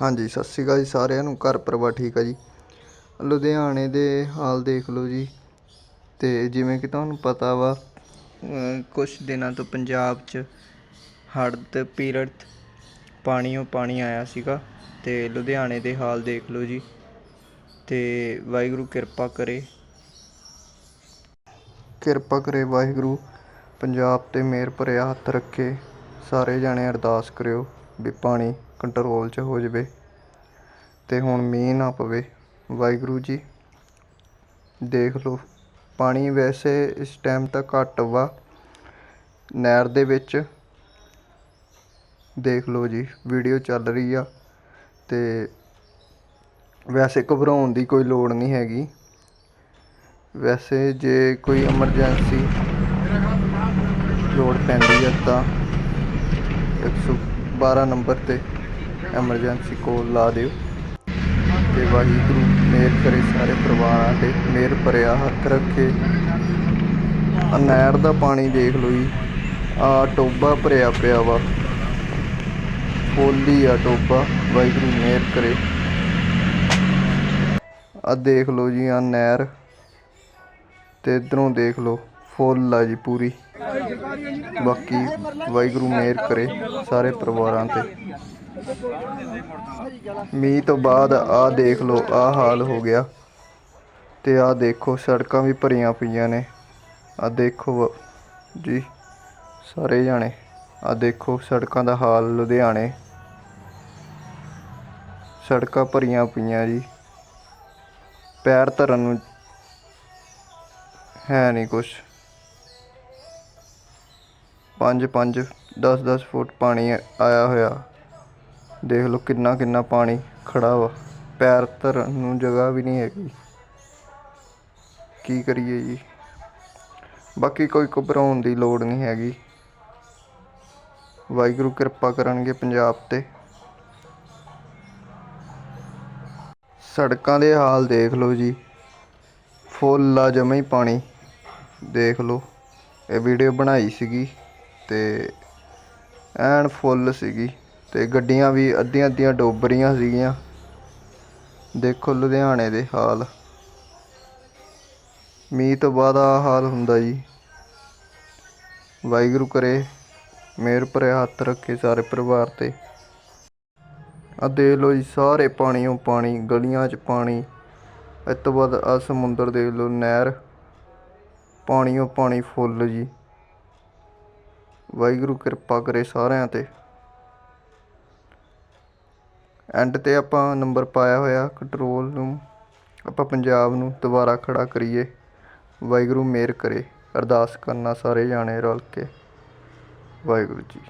ਹਾਂਜੀ, ਸਤਿ ਸ਼੍ਰੀ ਅਕਾਲ ਜੀ ਸਾਰਿਆਂ ਨੂੰ। ਘਰ ਪਰਿਵਾਰ ਠੀਕ ਆ ਜੀ? ਲੁਧਿਆਣੇ ਦੇ ਹਾਲ ਦੇਖ ਲਓ ਜੀ। ਤੇ ਜਿਵੇਂ ਕਿ ਤੁਹਾਨੂੰ ਪਤਾ ਵਾ ਕੁਝ ਦਿਨਾਂ ਤੋਂ ਪੰਜਾਬ 'ਚ ਹੜ੍ਹ ਦੇ ਪੀਰੀਅਡ ਪਾਣੀਓ ਪਾਣੀ ਆਇਆ ਸੀਗਾ ਤੇ ਲੁਧਿਆਣੇ ਦੇ ਹਾਲ ਦੇਖ ਲਓ ਜੀ। ਤੇ ਵਾਹਿਗੁਰੂ ਕਿਰਪਾ ਕਰੇ। ਕਿਰਪਾ ਕਰੇ ਵਾਹਿਗੁਰੂ। ਪੰਜਾਬ ਤੇ ਮਿਹਰ ਭਰਿਆ ਹੱਥ ਰੱਖੇ। ਸਾਰੇ ਜਾਣੇ ਅਰਦਾਸ ਕਰਿਓ ਵੀ ਪਾਣੀ ਕੰਟਰੋਲ 'ਚ ਹੋ ਜਾਵੇ ਅਤੇ ਹੁਣ ਮੀਂਹ ਨਾ ਪਵੇ। ਵਾਹਿਗੁਰੂ ਜੀ, ਦੇਖ ਲਓ, ਪਾਣੀ ਵੈਸੇ ਇਸ ਟਾਈਮ ਤਾਂ ਘੱਟ ਵਾ। ਨਹਿਰ ਦੇ ਵਿੱਚ ਦੇਖ ਲਓ ਜੀ ਵੀਡੀਓ ਚੱਲ ਰਹੀ ਆ ਤੇ ਵੈਸੇ ਘਬਰਾਉਣ ਦੀ ਕੋਈ ਲੋੜ ਨਹੀਂ ਹੈਗੀ। ਵੈਸੇ ਜੇ ਕੋਈ ਐਮਰਜੈਂਸੀ ਲੋੜ ਪੈਂਦੀ ਹੈ ਤਾਂ 112 ਨੰਬਰ ਤੇ ਐਮਰਜੈਂਸੀ ਕੋਲ ਲਾ ਦਿਓ। ਤੇ ਵਾਹਿਗੁਰੂ ਮਿਹਰ ਕਰੇ ਸਾਰੇ ਪਰਿਵਾਰਾਂ ਤੇ ਮਿਹਰ ਭਰਿਆ ਹੱਥ ਰੱਖੇ। ਆਹ ਨਹਿਰ ਦਾ ਪਾਣੀ ਦੇਖ ਲਓ ਜੀ, ਆ ਟੋਬਾ ਭਰਿਆ ਪਿਆ ਵਾ। ਫੁੱਲ ਹੀ ਆ ਟੋਬਾ, ਵਾਹਿਗੁਰੂ ਮਿਹਰ ਕਰੇ। ਆ ਦੇਖ ਲਓ ਜੀ ਆ ਨਹਿਰ। ਤੇ ਇਧਰੋਂ ਦੇਖ ਲਓ, ਫੁੱਲ ਆ ਜੀ ਪੂਰੀ। ਬਾਕੀ ਵਾਹਿਗੁਰੂ ਮਿਹਰ ਕਰੇ ਸਾਰੇ ਪਰਿਵਾਰਾਂ ਤੇ। ਮੀਂਹ ਤੋਂ ਬਾਅਦ ਆ ਦੇਖ ਲਓ ਆ ਹਾਲ ਹੋ ਗਿਆ। ਤੇ ਆ ਦੇਖੋ, ਸੜਕਾਂ ਵੀ ਭਰੀਆਂ ਪਈਆਂ ਨੇ। ਆ ਦੇਖੋ ਵਾ- ਜੀ, ਸਾਰੇ ਜਾਣੇ। ਆ ਦੇਖੋ, ਸੜਕਾਂ ਦਾ ਹਾਲ ਲੁਧਿਆਣੇ। ਸੜਕਾਂ ਭਰੀਆਂ ਪਈਆਂ ਜੀ। ਪੈਰ ਧਰਨ ਨੂੰ ਹੈ ਨਹੀਂ ਕੁਛ। ਪੰਜ ਪੰਜ 10 10 ਫੁੱਟ ਪਾਣੀ ਆਇਆ ਹੋਇਆ। ਦੇਖ ਲਓ ਕਿੰਨਾ ਕਿੰਨਾ ਪਾਣੀ ਖੜਾ ਵਾ। ਪੈਰ ਧਰਨ ਨੂੰ ਜਗ੍ਹਾ ਵੀ ਨਹੀਂ ਹੈਗੀ। ਕੀ ਕਰੀਏ ਜੀ? ਬਾਕੀ ਕੋਈ ਘਬਰਾਉਣ ਦੀ ਲੋੜ ਨਹੀਂ ਹੈਗੀ। ਵਾਹਿਗੁਰੂ ਕਿਰਪਾ ਕਰਨਗੇ ਪੰਜਾਬ ਤੇ। ਸੜਕਾਂ ਦੇ ਹਾਲ ਦੇਖ ਲਓ ਜੀ। ਫੁੱਲ ਆ ਜਮਾ ਹੀ ਪਾਣੀ। ਦੇਖ ਲਓ, ਇਹ ਵੀਡੀਓ ਬਣਾਈ ਸੀਗੀ ਤੇ ਐਨ ਫੁੱਲ ਸੀਗੀ। ਤੇ ਗੱਡੀਆਂ ਵੀ ਅੱਧੀਆਂ ਅੱਧੀਆਂ ਡੁੱਬ ਰਹੀਆਂ ਸੀਗੀਆਂ। ਦੇਖੋ ਲੁਧਿਆਣੇ ਦੇ ਹਾਲ। ਮੀਂਹ ਤੋਂ ਬਾਅਦ ਆ ਹਾਲ ਹੁੰਦਾ ਜੀ। ਵਾਹਿਗੁਰੂ ਕਰੇ, ਮੇਰ ਭਰਿਆ ਹੱਥ ਰੱਖੇ ਸਾਰੇ ਪਰਿਵਾਰ ਤੇ। ਆ ਦੇਖ ਲਓ ਜੀ, ਸਾਰੇ ਪਾਣੀਓਂ ਪਾਣੀ, ਗਲੀਆਂ 'ਚ ਪਾਣੀ। ਇਸ ਤੋਂ ਬਾਅਦ ਆ ਸਮੁੰਦਰ ਦੇਖ ਲਓ, ਨਹਿਰ। ਪਾਣੀਓਂ ਪਾਣੀ ਫੁੱਲ ਜੀ। ਵਾਹਿਗੁਰੂ ਕਿਰਪਾ ਕਰੇ ਸਾਰਿਆਂ ਤੇ। ਐਂਡ ਤੇ ਆਪਾਂ ਨੰਬਰ ਪਾਇਆ ਹੋਇਆ ਕੰਟਰੋਲ ਨੂੰ। ਆਪਾਂ ਪੰਜਾਬ ਨੂੰ ਦੁਬਾਰਾ ਖੜ੍ਹਾ ਕਰੀਏ। ਵਾਹਿਗੁਰੂ ਮਿਹਰ ਕਰੇ। ਅਰਦਾਸ ਕਰਨਾ ਸਾਰੇ ਜਾਣੇ ਰਲ ਕੇ। ਵਾਹਿਗੁਰੂ ਜੀ।